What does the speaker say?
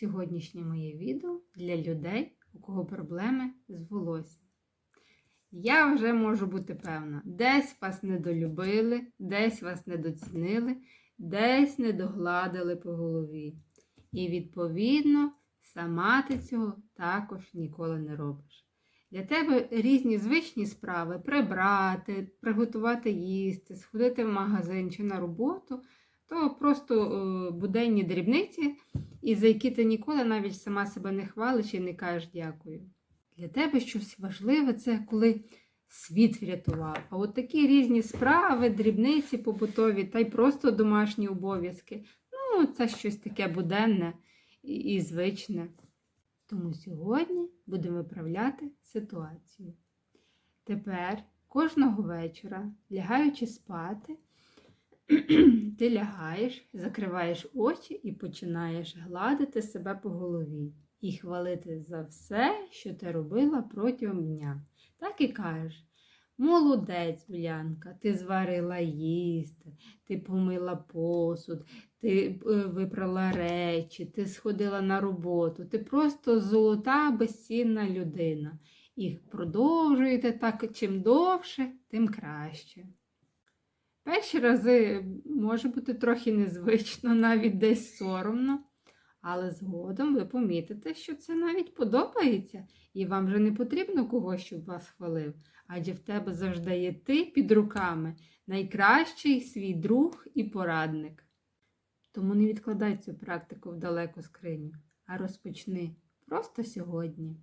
Сьогоднішнє моє відео для людей, у кого проблеми з волоссям. Я вже можу бути певна, десь вас недолюбили, десь вас недоцінили, десь недогладили по голові. І, відповідно, сама ти цього також ніколи не робиш. Для тебе різні звичні справи прибрати, приготувати їсти, сходити в магазин чи на роботу, то просто е, буденні дрібниці, і за які ти ніколи навіть сама себе не хвалиш і не кажеш дякую. Для тебе щось важливе це коли світ врятував. А от такі різні справи, дрібниці побутові та й просто домашні обов'язки. Ну, це щось таке буденне і, і звичне. Тому сьогодні будемо виправляти ситуацію. Тепер кожного вечора, лягаючи спати, ти лягаєш, закриваєш очі і починаєш гладити себе по голові і хвалити за все, що ти робила протягом дня. Так і кажеш. Молодець, Улянка, ти зварила їсти, ти помила посуд, ти е, випрала речі, ти сходила на роботу, ти просто золота, безцінна людина. І продовжуєте так чим довше, тим краще. Перші рази може бути трохи незвично, навіть десь соромно, але згодом ви помітите, що це навіть подобається, і вам вже не потрібно когось, щоб вас хвалив, адже в тебе завжди є ти під руками, найкращий свій друг і порадник. Тому не відкладай цю практику в далеку скриню, а розпочни просто сьогодні.